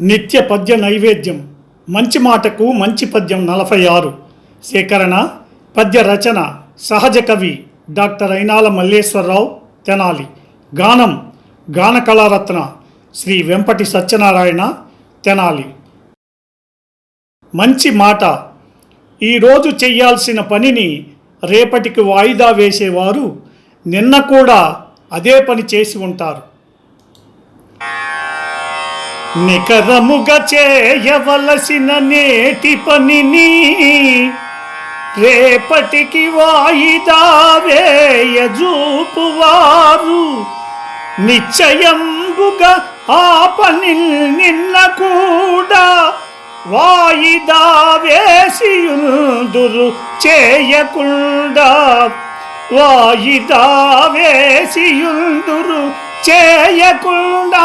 నిత్య పద్య నైవేద్యం. మంచి మాటకు మంచి పద్యం నలభై ఆరు. సేకరణ పద్య రచన సహజ కవి డాక్టర్ అయినాల మల్లేశ్వరరావు తెనాలి. గానం గాన కళారత్న శ్రీ వెంపటి సత్యనారాయణ తెనాలి. మంచి మాట. ఈరోజు చెయ్యాల్సిన పనిని రేపటికి వాయిదా వేసేవారు నిన్న కూడా అదే పని చేసి ఉంటారు. నికరముగా చేయవలసిన నేటి పనిని రేపటికి వాయిదా వేయజూపువారు నిశ్చయంబుగా ఆ పని నిన్న కూడా వాయిదా వేసియుందురు చేయకుండా. వాయిదా వేసియుందురు చేయకుండా.